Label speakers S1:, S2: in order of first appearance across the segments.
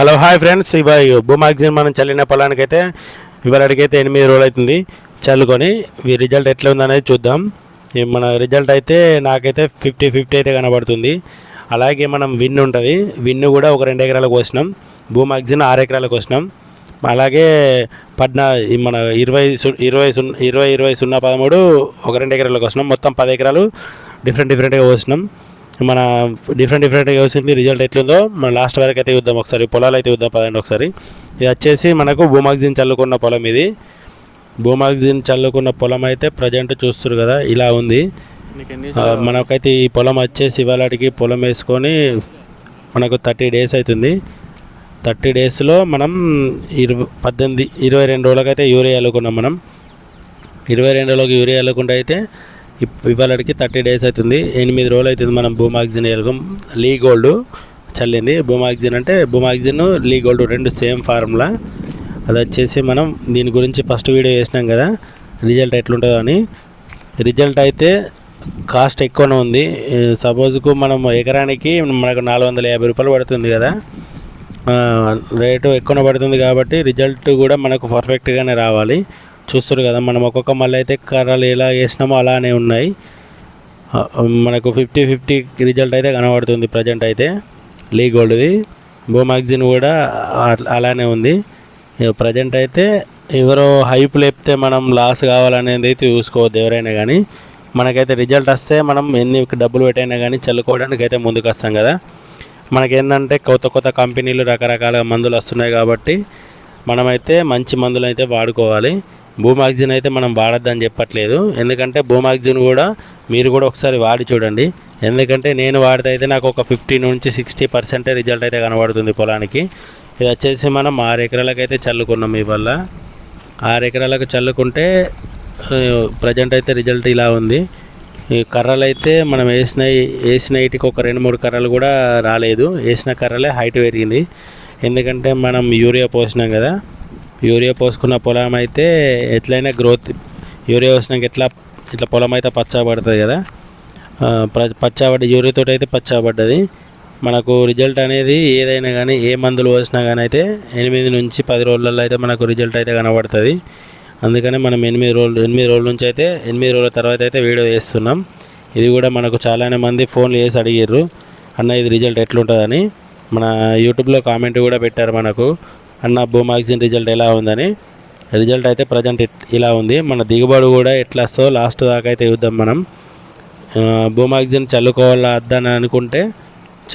S1: Hello hi friends. ఇవాళ భూమాగ్జిన్ మనం చల్లిన పొలానికైతే అడిగైతే ఎనిమిది రోజులు అవుతుంది చల్లుకొని ఈ రిజల్ట్ ఎట్లా ఉందనేది చూద్దాం. మన రిజల్ట్ అయితే నాకైతే ఫిఫ్టీ ఫిఫ్టీ అయితే కనబడుతుంది. అలాగే మనం విన్ ఉంటుంది. విన్ను కూడా ఒక రెండు ఎకరాలకు కోసినాం. భూమాగ్జిన్ ఆరు ఎకరాలకు కోసినాం. అలాగే పద్నా మన ఇరవై ఇరవై సున్నా ఇరవై ఇరవై సున్నా పదమూడు ఒక రెండు ఎకరాలకు వస్తున్నాం మొత్తం పది ఎకరాలు డిఫరెంట్ డిఫరెంట్గా కోసినాం. మన డిఫరెంట్ డిఫరెంట్గా వచ్చింది రిజల్ట్ ఎట్లుందో. మన లాస్ట్ వరకు అయితే చూద్దాం ఒకసారి పొలాలు అయితే చూద్దాం పదండి ఒకసారి. ఇది వచ్చేసి మనకు భూమాగ్జిన్ చల్లుకున్న పొలం ఇది. భూమాగ్జిన్ చల్లుకున్న పొలం అయితే ప్రజెంట్ చూస్తారు కదా ఇలా ఉంది. మనకైతే ఈ పొలం వచ్చేసి ఇవాళకి పొలం వేసుకొని మనకు థర్టీ డేస్ అవుతుంది థర్టీ డేస్లో మనం ఇరవై పద్దెనిమిది ఇరవై రెండు రోజులకైతే యూరియా చల్లుకున్నాం మనం. ఇరవై రెండు రోజులకు యూరియా చల్లకుండా అయితే ఇవాళకి థర్టీ డేస్ అవుతుంది ఎనిమిది రోజులు అవుతుంది మనం భూమాగ్జిన్ ఎలగం లీ గోల్డ్ చల్లింది. భూమాగ్జిన్ అంటే భూమాగ్జిన్ లీ గోల్డ్ రెండు సేమ్ ఫార్ములా. అది వచ్చేసి మనం దీని గురించి ఫస్ట్ వీడియో చేసినాం కదా. రిజల్ట్ ఎట్లుంటుందో అని. రిజల్ట్ అయితే కాస్ట్ ఎక్కువనే ఉంది. సపోజ్కు మనం ఎకరానికి మనకు నాలుగు వందల యాభై రూపాయలు పడుతుంది కదా. రేటు ఎక్కువ పడుతుంది కాబట్టి రిజల్ట్ కూడా మనకు పర్ఫెక్ట్గానే రావాలి. చూస్తారు కదా మనం ఒక్కొక్క మళ్ళీ అయితే కర్రలు ఎలా వేసినామో అలానే ఉన్నాయి. మనకు ఫిఫ్టీ ఫిఫ్టీ రిజల్ట్ అయితే కనబడుతుంది ప్రజెంట్ అయితే. లీ గోల్డ్ది మ్యాగజైన్ కూడా అలానే ఉంది. ప్రజెంట్ అయితే ఎవరో హైప్ లేపితే మనం లాస్ కావాలనేది అయితే చూసుకోవద్దు ఎవరైనా కానీ మనకైతే రిజల్ట్ వస్తే మనం ఎన్ని డబ్బులు పెట్టైనా కానీ చల్లుకోవడానికి అయితే ముందుకు వస్తాం కదా. మనకేంటంటే కొత్త కొత్త కంపెనీలు రకరకాల మందులు వస్తున్నాయి కాబట్టి మనమైతే మంచి మందులు అయితే వాడుకోవాలి. భూమాగ్జిన్ అయితే మనం వాడొద్దని చెప్పట్లేదు. ఎందుకంటే భూమాగ్జిన్ కూడా మీరు కూడా ఒకసారి వాడి చూడండి. ఎందుకంటే నేను వాడితే అయితే నాకు ఒక ఫిఫ్టీ నుంచి సిక్స్టీ పర్సెంటే రిజల్ట్ అయితే కనబడుతుంది పొలానికి. ఇది వచ్చేసి మనం ఆరు ఎకరాలకు అయితే చల్లుకున్నాం ఇవల్ల ఆరు ఎకరాలకు చల్లుకుంటే ప్రజెంట్ అయితే రిజల్ట్ ఇలా ఉంది. ఈ కర్రలు అయితే మనం వేసిన వేసిన ఇటుకి ఒక రెండు మూడు కర్రలు కూడా రాలేదు. వేసిన కర్రలే హైట్ పెరిగింది. ఎందుకంటే మనం యూరియా పోసినాం కదా. యూరియా పోసుకున్న పొలం అయితే ఎట్లయినా గ్రోత్ యూరియా పోసినాక ఎట్లా ఇట్లా పొలం అయితే పచ్చబడుతుంది కదా. పచ్చబడ్డ యూరియాతో అయితే పచ్చబడ్డది మనకు రిజల్ట్ అనేది ఏదైనా కానీ ఏ మందులు పోసినా కానీ అయితే ఎనిమిది నుంచి పది రోజులలో అయితే మనకు రిజల్ట్ అయితే కనబడుతుంది. అందుకనే మనం ఎనిమిది రోజులు ఎనిమిది రోజుల నుంచి అయితే ఎనిమిది రోజుల తర్వాత అయితే వీడియో చేస్తున్నాం. ఇది కూడా మనకు చాలానే మంది ఫోన్లు చేసి అడిగారు అన్న ఇది రిజల్ట్ ఎట్లుంటుందని? మన యూట్యూబ్లో కామెంట్ కూడా పెట్టారు మనకు. అన్న భూమాగ్జిన్ రిజల్ట్ ఎలా ఉందని. రిజల్ట్ అయితే ప్రజెంట్ ఇలా ఉంది. మన దిగుబడి కూడా ఎట్లా వస్తో లాస్ట్ దాకా అయితే చూద్దాం మనం. ఆ, భూమాగ్జిన్ చల్లుకోవాలా వద్దని అనుకుంటే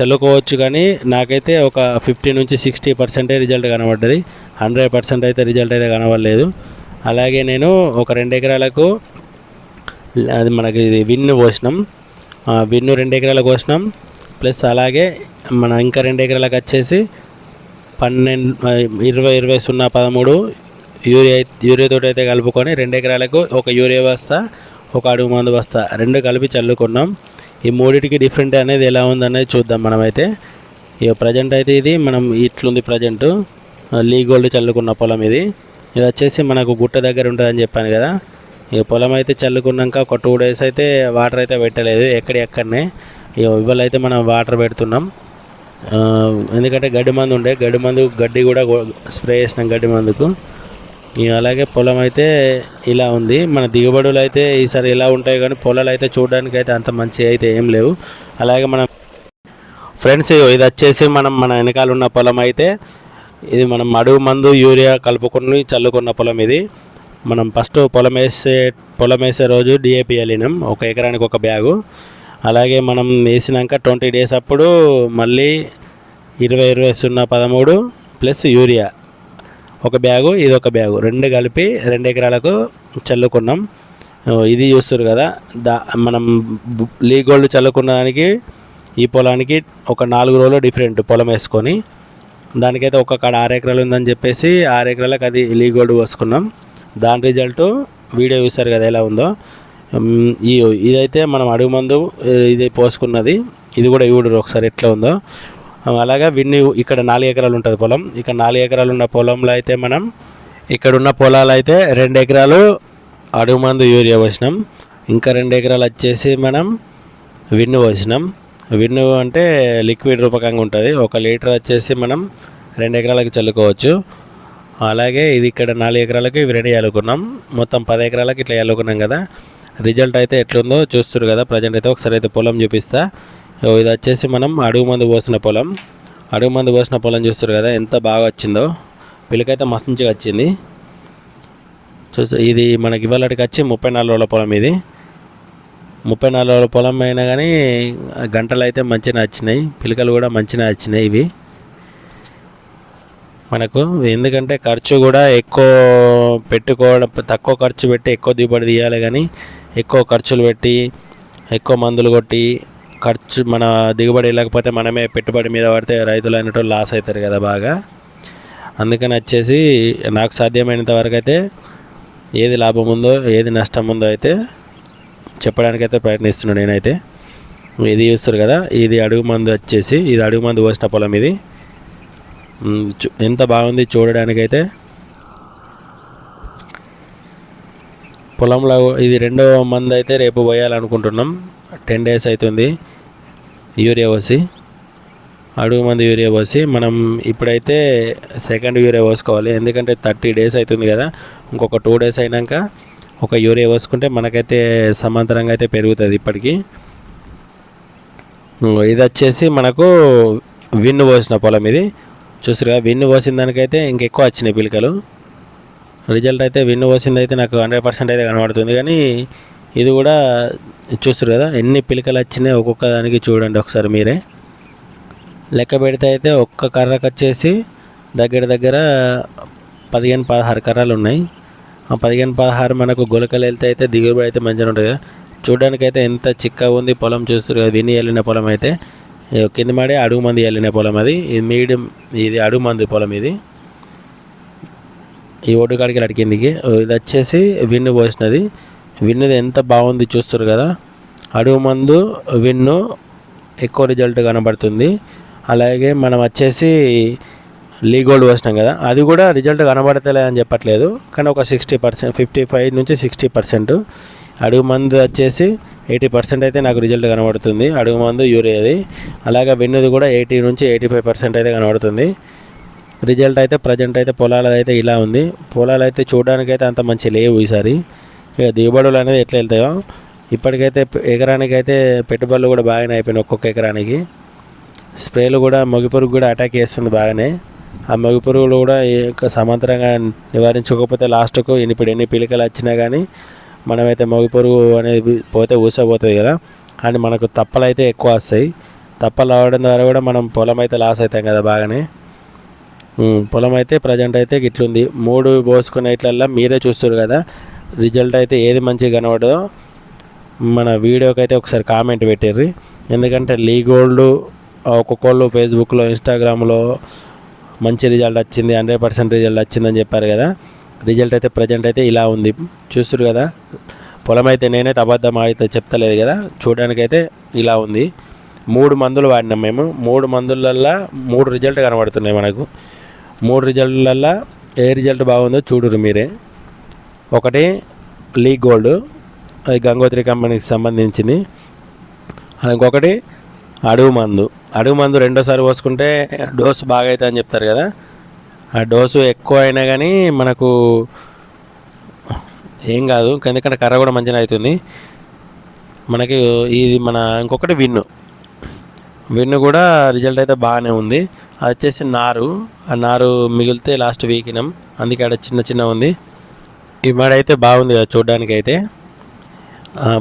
S1: చల్లుకోవచ్చు కానీ నాకైతే ఒక ఫిఫ్టీ నుంచి సిక్స్టీ పర్సెంటే రిజల్ట్ కనబడ్డది. హండ్రెడ్ పర్సెంట్ అయితే రిజల్ట్ అయితే కనబడలేదు. అలాగే నేను ఒక రెండు ఎకరాలకు అది మనకి ఇది విన్ను పోసినాం విన్ను రెండు ఎకరాలకు పోసినాం ప్లస్ అలాగే మన ఇంకా రెండు ఎకరాలకు వచ్చేసి పన్నెండు ఇరవై ఇరవై సున్నా పదమూడు యూరియా యూరియాతో అయితే కలుపుకొని రెండు ఎకరాలకు ఒక యూరియా బస్తా ఒక అడుగు మందు బస్తా రెండు కలిపి చల్లుకున్నాం. ఈ మూడింటికి డిఫరెంట్ అనేది ఎలా ఉందనేది చూద్దాం మనమైతే. ఇక ప్రజెంట్ అయితే ఇది మనం ఇట్లుంది ప్రజెంట్ లీ గోల్డ్ చల్లుకున్న పొలం ఇది. ఇది వచ్చేసి మనకు గుట్ట దగ్గర ఉంటుందని చెప్పాను కదా. ఇక పొలం అయితే చల్లుకున్నాక ఒక టూ డేస్ అయితే వాటర్ అయితే పెట్టలేదు ఎక్కడి ఎక్కడనే. ఇవాళ అయితే మనం వాటర్ పెడుతున్నాం. ఎందుకంటే గడ్డి మందు ఉండే గడ్డి మందు గడ్డి కూడా స్ప్రే చేసినాం గడ్డి మందుకు. అలాగే పొలం అయితే ఇలా ఉంది. మన దిగుబడులు అయితే ఈసారి ఇలా ఉంటాయి కానీ పొలాలు అయితే చూడడానికి అయితే అంత మంచి అయితే ఏం లేవు. అలాగే మనం ఫ్రెండ్స్ ఇది వచ్చేసి మనం మన వెనకాల ఉన్న పొలం అయితే. ఇది మనం అడుగు మందు యూరియా కలుపుకొని చల్లుకున్న పొలం ఇది. మనం ఫస్ట్ పొలం వేసే పొలం వేసే రోజు డిఏపి వెళ్ళినాం ఒక ఎకరానికి ఒక బ్యాగు. అలాగే మనం వేసినాక ట్వంటీ డేస్ అప్పుడు మళ్ళీ ఇరవై ఇరవై సున్నా పదమూడు ప్లస్ యూరియా. ఒక బ్యాగు ఇది ఒక బ్యాగు. రెండు కలిపి రెండు ఎకరాలకు చల్లుకున్నాం. ఇది చూస్తారు కదా. దా మనం లీ గోల్డ్ చల్లుకున్న దానికి ఈ పొలానికి ఒక నాలుగు రోజులు డిఫరెంట్ పొలం వేసుకొని దానికైతే ఒక కాడ ఆరు ఎకరాలు ఉందని చెప్పేసి ఆరు ఎకరాలకు అది లీ గోల్డ్ పోసుకున్నాం. దాని రిజల్ట్ వీడియో చూస్తారు కదా ఎలా ఉందో. ఈ ఇదైతే మనం అడుగు మందు ఇది పోసుకున్నది. ఇది కూడా ఇవ్వడు ఒకసారి ఎట్లా ఉందో. అలాగా విన్ని ఇక్కడ నాలుగు ఎకరాలు ఉంటుంది పొలం. ఇక్కడ నాలుగు ఎకరాలు ఉన్న పొలంలో అయితే మనం ఇక్కడ ఉన్న పొలాలు అయితే రెండు ఎకరాలు అడుగు మందు యూరియా పోసినాం. ఇంకా రెండు ఎకరాలు వచ్చేసి మనం విన్ను పోసినాం. విన్ను అంటే లిక్విడ్ రూపకంగా ఉంటుంది. ఒక లీటర్ వచ్చేసి మనం రెండు ఎకరాలకు చల్లుకోవచ్చు. అలాగే ఇది ఇక్కడ నాలుగు ఎకరాలకు ఇవి రెండు చల్లుకున్నాం. మొత్తం పది ఎకరాలకు ఇట్లా చల్లుకున్నాం కదా. రిజల్ట్ అయితే ఎట్లుందో చూస్తారు కదా ప్రజెంట్ అయితే ఒకసారి అయితే పొలం చూపిస్తా. ఇది వచ్చేసి మనం అడుగు మందు పోసిన పొలం. అడుగు మందు పోసిన పొలం చూస్తారు కదా ఎంత బాగా వచ్చిందో. పిల్లకైతే మస్తుగా మంచిగా వచ్చింది. చూస్తా ఇది మనకి ఇవాళకి వచ్చి ముప్పై నాలుగు రోజుల పొలం ఇది. ముప్పై నాలుగు రోజుల పొలం అయినా కానీ గంటలు అయితే మంచిగా వచ్చినాయి. పిలకలు కూడా మంచిగా వచ్చినాయి ఇవి. మనకు. ఎందుకంటే ఖర్చు కూడా ఎక్కువ పెట్టుకోవడం తక్కువ ఖర్చు పెట్టి ఎక్కువ దిగుబడి తీయాలి కానీ ఎక్కువ ఖర్చులు పెట్టి ఎక్కువ మందులు కొట్టి ఖర్చు మన దిగుబడి లేకపోతే మనమే పెట్టుబడి మీద పడితే రైతులు అయినట్టు లాస్ అవుతారు కదా బాగా. అందుకని వచ్చేసి నాకు సాధ్యమైనంత వరకు అయితే ఏది లాభం ఉందో ఏది నష్టం ఉందో అయితే చెప్పడానికైతే ప్రయత్నిస్తున్నాను నేనైతే. ఇది చూస్తారు కదా ఇది అడుగు మందు వచ్చేసి ఇది అడుగు మందు పోసిన పొలం ఇది. ఎంత బాగుంది చూడడానికైతే? పొలంలో ఇది రెండో మంది అయితే రేపు పోయాలనుకుంటున్నాం. టెన్ డేస్ అవుతుంది యూరియా పోసి అడుగు మంది యూరియా పోసి మనం ఇప్పుడైతే సెకండ్ యూరియా పోసుకోవాలి. ఎందుకంటే థర్టీ డేస్ అవుతుంది కదా. ఇంకొక టూ డేస్ అయినాక ఒక యూరియా పోసుకుంటే మనకైతే సమాంతరంగా అయితే పెరుగుతుంది ఇప్పటికీ. ఇది వచ్చేసి మనకు విన్ను పోసిన పొలం ఇది. చూసారుగా విన్ను పోసిన దానికైతే ఇంకెక్కువ వచ్చినాయి పిలకలు. రిజల్ట్ అయితే విన్ను పోసింది అయితే నాకు హండ్రెడ్ పర్సెంట్ అయితే కనబడుతుంది. కానీ ఇది కూడా చూస్తారు కదా ఎన్ని పిలకలు వచ్చినాయి ఒక్కొక్క దానికి చూడండి ఒకసారి మీరే. లెక్క పెడితే అయితే ఒక్క కర్రకు వచ్చేసి దగ్గర దగ్గర పదిహేను పదహారు కర్రలు ఉన్నాయి. ఆ పదిహేను పదహారు మనకు గులకలు వెళ్తే అయితే దిగుబడి అయితే మంచిగా ఉంటుంది. కదా చూడడానికి అయితే ఎంత చిక్కగా ఉంది పొలం చూస్తారు కదా విని వెళ్ళిన పొలం అయితే. కింద మాడే అడుగు మంది వెళ్ళిన పొలం అది. ఇది మీడియం ఇది అడుగు మంది పొలం ఇది. ఈ ఒడ్డు కాడికి అటు కిందికి. ఇది వచ్చేసి విన్ను పోసినది. విన్నుది ఎంత బాగుంది చూస్తారు కదా. అడుగు మందు విన్ను ఎక్కువ రిజల్ట్ కనబడుతుంది. అలాగే మనం వచ్చేసి లీగోల్డ్ పోసినాం కదా. అది కూడా రిజల్ట్ కనబడతలే అని చెప్పట్లేదు. కానీ ఒక సిక్స్టీ పర్సెంట్ ఫిఫ్టీ ఫైవ్ నుంచి సిక్స్టీ పర్సెంట్ అడుగు మందు వచ్చేసి ఎయిటీ పర్సెంట్ అయితే నాకు రిజల్ట్ కనబడుతుంది. అడుగు మందు యూరియాది అలాగే వెన్నుది కూడా ఎయిటీ నుంచి ఎయిటీ ఫైవ్ పర్సెంట్ అయితే కనబడుతుంది. రిజల్ట్ అయితే ప్రజెంట్ అయితే పొలాలు అయితే ఇలా ఉంది. పొలాలు అయితే చూడడానికి అయితే అంత మంచి లేవు ఈసారి. ఇక దిగుబడులు అనేది ఎట్లా వెళ్తాయో. ఇప్పటికైతే ఎకరానికైతే ఎకరానికి అయితే పెట్టుబడులు కూడా బాగానే అయిపోయినాయి ఒక్కొక్క ఎకరానికి. స్ప్రేలు కూడా మొగిపురుగు కూడా అటాక్ చేస్తుంది బాగానే. ఆ మొగిపురుగులు కూడా సమాంతరంగా నివారించకపోతే లాస్ట్కు ఇప్పుడు ఎన్ని పిలికలు వచ్చినా కానీ మనమైతే మొగిపురుగు అనేది పోతే ఊసపోతుంది కదా. అండ్ మనకు తప్పలు అయితే ఎక్కువ వస్తాయి. తప్పలు రావడం ద్వారా కూడా మనం పొలం అయితే లాస్ అవుతాం కదా బాగానే. పొలం అయితే ప్రజెంట్ అయితే ఇట్లుంది మూడు పోసుకునే ఇట్లల్లా మీరే చూస్తారు కదా. రిజల్ట్ అయితే ఏది మంచిగా కనబడదో మన వీడియోకి అయితే ఒకసారి కామెంట్ పెట్టిర్రి. ఎందుకంటే లీ గోల్డ్ ఒక్కొక్కళ్ళు ఫేస్బుక్లో ఇన్స్టాగ్రామ్లో మంచి రిజల్ట్ వచ్చింది హండ్రెడ్ పర్సెంట్ రిజల్ట్ వచ్చిందని చెప్పారు కదా. రిజల్ట్ అయితే ప్రజెంట్ అయితే ఇలా ఉంది. చూస్తారు కదా? పొలం అయితే నేనైతే అబద్ధం ఆడితే చెప్తలేదు కదా? చూడడానికైతే ఇలా ఉంది. మూడు మందులు వాడినాం మేము. మూడు మందులల్లో మూడు రిజల్ట్ కనబడుతున్నాయి మనకు. మూడు రిజల్ట్లల్లో ఏ రిజల్ట్ బాగుందో చూడురు మీరే. ఒకటి లీ గోల్డ్ అది గంగోత్రి కంపెనీకి సంబంధించింది. ఇంకొకటి అడుగు మందు. అడుగు మందు రెండోసారి పోసుకుంటే డోస్ బాగా అవుతుంది అని చెప్తారు కదా? ఆ డోసు ఎక్కువ అయినా కానీ మనకు ఏం కాదు. ఎందుకంటే కర్ర కూడా మంచిగా అవుతుంది మనకి ఇది మన ఇంకొకటి విన్ను. విన్ను కూడా రిజల్ట్ అయితే బాగానే ఉంది. అది వచ్చేసి నారు. ఆ నారు మిగిలితే లాస్ట్ వీకినాం. అందుకే అక్కడ చిన్న చిన్న ఉంది. ఈ మాడైతే అయితే బాగుంది కదా చూడడానికి అయితే.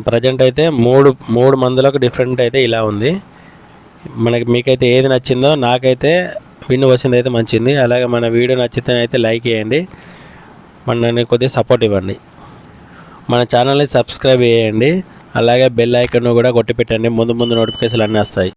S1: ప్రజెంట్ అయితే మూడు మూడు మందులకు డిఫరెంట్ అయితే ఇలా ఉంది. మనకి మీకైతే ఏది నచ్చిందో నాకైతే విన్ను వచ్చింది అయితే మంచిది. అలాగే మన వీడియో నచ్చితే అయితే లైక్ చేయండి. మనని కొద్దిగా సపోర్ట్ ఇవ్వండి. మన ఛానల్ని సబ్స్క్రైబ్ చేయండి. అలాగే బెల్ ఐకాన్ కూడా కొట్టి పెట్టండి ముందు ముందు నోటిఫికేషన్లు అన్నీ వస్తాయి.